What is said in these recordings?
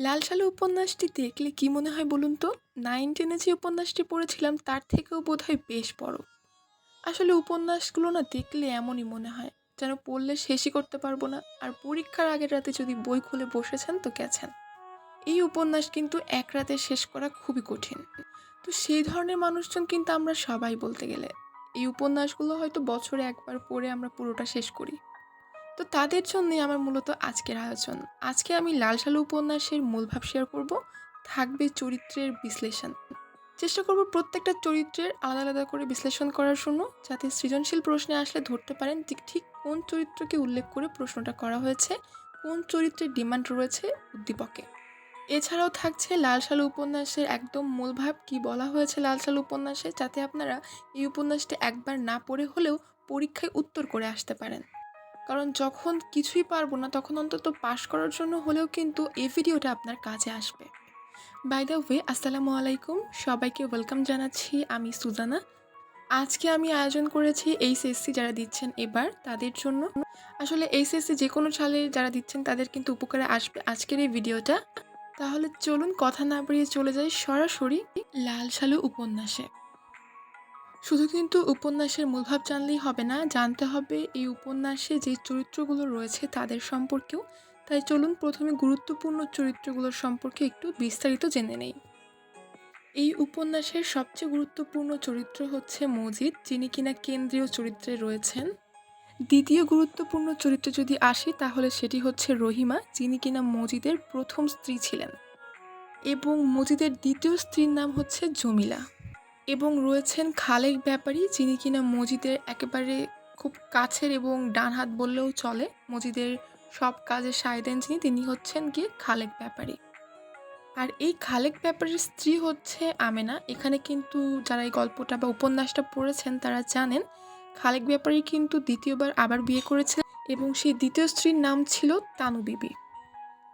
লাল সালু উপন্যাসটি দেখলে কি মনে হয় বলুন তো? নাইন টেনে যে উপন্যাসটি পড়েছিলাম, তার থেকেও বোধহয় বেশ বড়। আসলে উপন্যাসগুলো না দেখলে এমনই মনে হয়, যেন পড়লে শেষই করতে পারব না, আর পরীক্ষার আগের রাতে যদি বই খুলে বসেছেন তো গেছেন। এই উপন্যাস কিন্তু এক রাতে শেষ করা খুবই কঠিন। তো সেই ধরনের মানুষজন কিন্তু আমরা সবাই বলতে গেলে। এই উপন্যাসগুলো হয়তো বছরে একবার পড়ে আমরা পুরোটা শেষ করি। তো তাদের জন্যই আমার মূলত আজকের আয়োজন। আজকে আমি লাল সালু উপন্যাসের মূল ভাব শেয়ার করব। থাকবে চরিত্রের বিশ্লেষণ। চেষ্টা করব প্রত্যেকটা চরিত্রের আলাদা আলাদা করে বিশ্লেষণ করার জন্য, যাতে সৃজনশীল প্রশ্নে আসলে ধরতে পারেন ঠিক ঠিক কোন চরিত্রকে উল্লেখ করে প্রশ্নটা করা হয়েছে, কোন চরিত্রের ডিমান্ড রয়েছে উদ্দীপকে। এছাড়াও থাকছে লাল সালু উপন্যাসের একদম মূল ভাব কী বলা হয়েছে লাল সালু উপন্যাসে, যাতে আপনারা এই উপন্যাসটি একবার না পড়ে হলেও পরীক্ষায় উত্তর করে আসতে পারেন। কারণ যখন কিছুই পারব না, তখন অন্তত পাশ করার জন্য হলেও কিন্তু এই ভিডিওটা আপনার কাজে আসবে। বাই দ্য ওয়ে আসসালামু আলাইকুম। সবাইকে ওয়েলকাম জানাচ্ছি আমি সুজানা। আজকে আমি আয়োজন করেছি এইচএসসি যারা দিচ্ছেন এবার, তাদের জন্য। আসলে এইচএসসি যে কোনো সালে যারা দিচ্ছেন, তাদের কিন্তু উপকারে আসবে আজকের এই ভিডিওটা। তাহলে চলুন কথা না বাড়িয়ে চলে যাই সরাসরি লাল সালু উপন্যাসে। শুধু কিন্তু উপন্যাসের মূলভাব জানলেই হবে না, জানতে হবে এই উপন্যাসে যে চরিত্রগুলো রয়েছে তাদের সম্পর্কেও। তাই চলুন প্রথমে গুরুত্বপূর্ণ চরিত্রগুলোর সম্পর্কে একটু বিস্তারিত জেনে নেই। এই উপন্যাসের সবচেয়ে গুরুত্বপূর্ণ চরিত্র হচ্ছে মজিদ, যিনি কিনা কেন্দ্রীয় চরিত্রে রয়েছেন। দ্বিতীয় গুরুত্বপূর্ণ চরিত্রে যদি আসি, তাহলে সেটি হচ্ছে রহিমা, যিনি কিনা মজিদের প্রথম স্ত্রী ছিলেন। এবং মজিদের দ্বিতীয় স্ত্রীর নাম হচ্ছে জমিলা। এবং রয়েছেন খালেক ব্যাপারী, যিনি কিনা মজিদের একেবারে খুব কাছের এবং ডান হাত বললেও চলে। মজিদের সব কাজে সায় দেন যিনি, তিনি হচ্ছেন গিয়ে খালেক ব্যাপারী। আর এই খালেক ব্যাপারীর স্ত্রী হচ্ছে আমেনা। এখানে কিন্তু যারা এই গল্পটা বা উপন্যাসটা পড়েছেন, তারা জানেন খালেক ব্যাপারী কিন্তু দ্বিতীয়বার আবার বিয়ে করেছিলেন এবং সেই দ্বিতীয় স্ত্রীর নাম ছিল তানু বিবি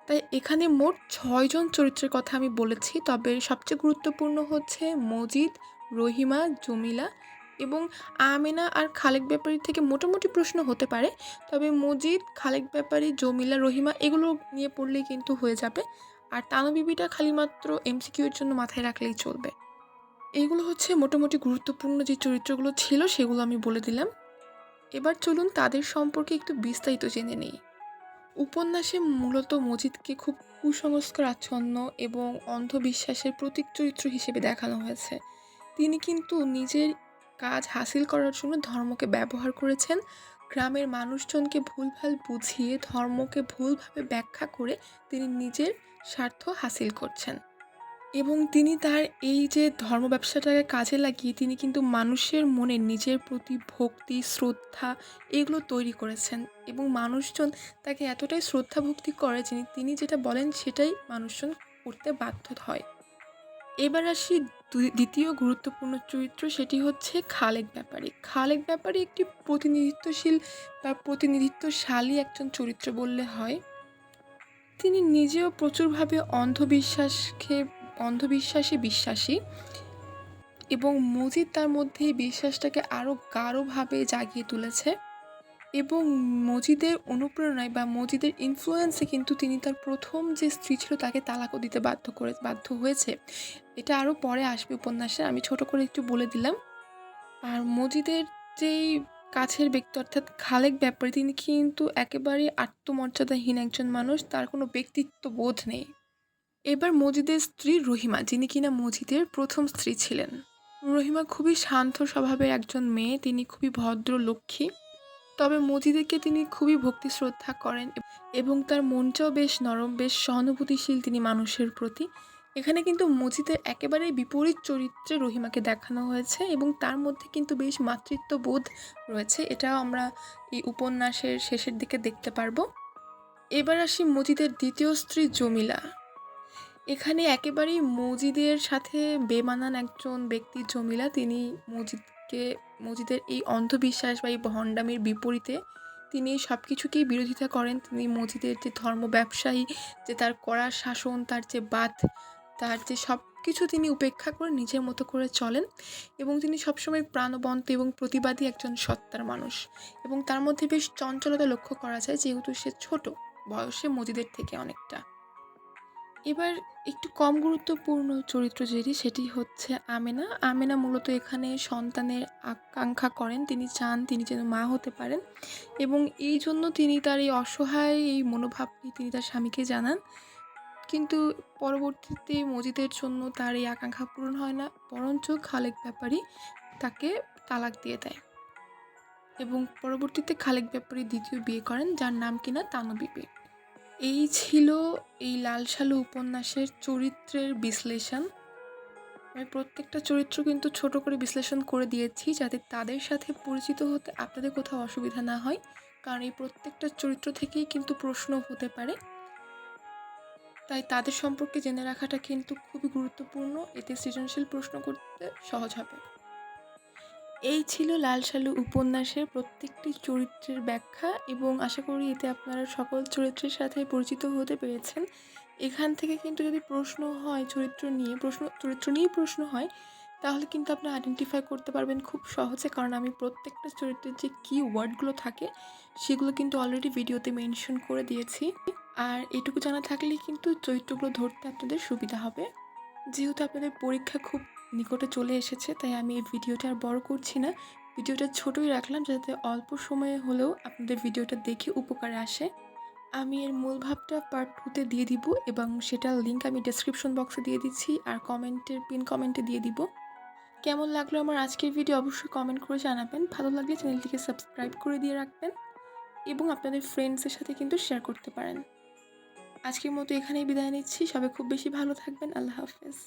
তাই এখানে মোট ছয়জন চরিত্রের কথা আমি বলেছি, তবে সবচেয়ে গুরুত্বপূর্ণ হচ্ছে মজিদ রহিমা, জমিলা এবং আমেনা আর খালেক ব্যাপারী থেকে মোটামুটি প্রশ্ন হতে পারে। তবে মজিদ, খালেক ব্যাপারী, জমিলা, রহিমা এগুলো নিয়ে পড়লেই কিন্তু হয়ে যাবে। আর তানুবিবিটা খালি মাত্র এমসিকিউর জন্য মাথায় রাখলেই চলবে। এইগুলো হচ্ছে মোটামুটি গুরুত্বপূর্ণ যে চরিত্রগুলো ছিল সেগুলো আমি বলে দিলাম। এবার চলুন তাদের সম্পর্কে একটু বিস্তারিত জেনে নেই। উপন্যাসে মূলত মজিদকে খুব কুসংস্কার আচ্ছন্ন এবং অন্ধবিশ্বাসের প্রতীক চরিত্র হিসেবে দেখানো হয়েছে। তিনি কিন্তু নিজের কাজ হাসিল করার জন্য ধর্মকে ব্যবহার করেছেন। গ্রামের মানুষজনকে ভুলভাল বুঝিয়ে ধর্মকে ভুলভাবে ব্যাখ্যা করে তিনি নিজের স্বার্থ হাসিল করছেন। এবং তিনি তার এই যে ধর্ম ব্যবসাটাকে কাজে লাগিয়ে তিনি কিন্তু মানুষের মনে নিজের প্রতি ভক্তি, শ্রদ্ধা এগুলো তৈরি করেছেন। এবং মানুষজন তাকে এতটাই শ্রদ্ধা ভক্তি করে যিনি, তিনি যেটা বলেন সেটাই মানুষজন করতে বাধ্য হয়। এবার আসি দ্বিতীয় গুরুত্বপূর্ণ চরিত্র সেটি হচ্ছে খালেক ব্যাপারী। খালেক ব্যাপারী একটি প্রতিনিধিত্বশীল বা প্রতিনিধিত্বশালী একজন চরিত্র বললে হয়। তিনি নিজেও প্রচুরভাবে অন্ধবিশ্বাসকে, অন্ধবিশ্বাসে বিশ্বাসী এবং মজিদ তার মধ্যে এই বিশ্বাসটাকে আরও গাঢ়ভাবে জাগিয়ে তুলেছে। এবং মজিদের অনুপ্রেরণায় বা মজিদের ইনফ্লুয়েন্সে কিন্তু তিনি তার প্রথম যে স্ত্রী ছিল তাকে তালাকও দিতে বাধ্য করে, বাধ্য হয়েছে। এটা আরও পরে আসবে উপন্যাসে, আমি ছোট করে একটু বলে দিলাম। আর মজিদের যেই কাছের ব্যক্তি অর্থাৎ খালেক ব্যাপারে, তিনি কিন্তু একেবারে আত্মমর্যাদাহীন একজন মানুষ, তার কোনো ব্যক্তিত্ব বোধ নেই। এবার মজিদের স্ত্রী রহিমা, যিনি কিনা মজিদের প্রথম স্ত্রী ছিলেন। রহিমা খুবই শান্ত স্বভাবের একজন মেয়ে, তিনি খুবই ভদ্র লক্ষ্মী। তবে মজিদেরকে তিনি খুবই ভক্তি শ্রদ্ধা করেন এবং তার মনটাও বেশ নরম, বেশ সহানুভূতিশীল তিনি মানুষের প্রতি। এখানে কিন্তু মজিদের একেবারে বিপরীত চরিত্রে রহিমাকে দেখানো হয়েছে এবং তার মধ্যে কিন্তু বেশ মাতৃত্ববোধ রয়েছে। এটাও আমরা এই উপন্যাসের শেষের দিকে দেখতে পারব। এবার আসি মজিদের দ্বিতীয় স্ত্রী জমিলা। এখানে একেবারেই মজিদের সাথে বেমানান একজন ব্যক্তি জমিলা। তিনি মজিদকে মজিদের এই অন্ধবিশ্বাস বা এই ভণ্ডামির বিপরীতে তিনি সব কিছুকেই বিরোধিতা করেন। তিনি মজিদের যে ধর্ম ব্যবসায়ী, যে তার কড়া শাসন, তার যে বাদ তার যে সব কিছু তিনি উপেক্ষা করে নিজের মতো করে চলেন এবং তিনি সবসময় প্রাণবন্ত এবং প্রতিবাদী একজন সত্তার মানুষ। এবং তার মধ্যে বেশ চঞ্চলতা লক্ষ্য করা যায়, যেহেতু সে ছোট, বয়সে মজিদের থেকে অনেকটা। এবার একটু কম গুরুত্বপূর্ণ চরিত্র যেটি, সেটি হচ্ছে আমেনা। আমেনা মূলত এখানে সন্তানের আকাঙ্ক্ষা করেন। তিনি চান তিনি যেন মা হতে পারেন এবং এই জন্য তিনি তার এই অসহায় এই মনোভাবটি তিনি তার স্বামীকে জানান। কিন্তু পরবর্তীতে মজিদের জন্য তার এই আকাঙ্ক্ষা পূরণ হয় না। বরঞ্চ খালেক ব্যাপারী তাকে তালাক দিয়ে দেয় এবং পরবর্তীতে খালেক ব্যাপারী দ্বিতীয় বিয়ে করেন, যার নাম কিনা তানু বিবি। এই ছিল এই লাল সালু উপন্যাসের চরিত্রের বিশ্লেষণ। আমি প্রত্যেকটা চরিত্র কিন্তু ছোট করে বিশ্লেষণ করে দিয়েছি যাতে তাদের সাথে পরিচিত হতে আপনাদের কোথাও অসুবিধা না হয়। কারণ এই প্রত্যেকটা চরিত্র থেকেই কিন্তু প্রশ্ন হতে পারে। তাই তাদের সম্পর্কে জেনে রাখাটা কিন্তু খুবই গুরুত্বপূর্ণ। এতে সৃজনশীল প্রশ্ন করতে সহজ হবে। এই ছিল লাল সালু উপন্যাসের প্রত্যেকটি চরিত্রের ব্যাখ্যা এবং আশা করি এতে আপনারা সকল চরিত্রের সাথে পরিচিত হতে পেরেছেন। এখান থেকে কিন্তু যদি প্রশ্ন হয় চরিত্র নিয়ে, প্রশ্ন, চরিত্র নিয়েই প্রশ্ন হয়, তাহলে কিন্তু আপনি আইডেন্টিফাই করতে পারবেন খুব সহজে কারণ আমি প্রত্যেকটা চরিত্রের যে কি ওয়ার্ডগুলো থাকে, সেগুলো কিন্তু অলরেডি ভিডিওতে মেনশন করে দিয়েছি। আর এটুকু জানা থাকলেই কিন্তু চরিত্রগুলো ধরতে আপনাদের সুবিধা হবে। যেহেতু আপনাদের পরীক্ষা খুব নিকটে চলে এসেছে, তাই আমি এই ভিডিওটা আর বড় করছি না। ভিডিওটা ছোটই রাখলাম যাতে অল্প সময়ে হলেও আপনাদের ভিডিওটা দেখে উপকারে আসে। আমি এর মূল ভাবটা পার্ট টুতে দিয়ে দিব এবং সেটার লিঙ্ক আমি ডেসক্রিপশন বক্সে দিয়ে দিচ্ছি আর কমেন্টের পিন কমেন্টে দিয়ে দিব। কেমন লাগল আমার আজকের ভিডিও অবশ্যই কমেন্ট করে জানাবেন। ভালো লাগলে চ্যানেলটিকে সাবস্ক্রাইব করে দিয়ে রাখবেন এবং আপনাদের ফ্রেন্ডসের সাথে কিন্তু শেয়ার করতে পারেন। আজকের মতো এখানেই বিদায় নিচ্ছি। সবাই খুব বেশি ভালো থাকবেন। আল্লাহ হাফেজ।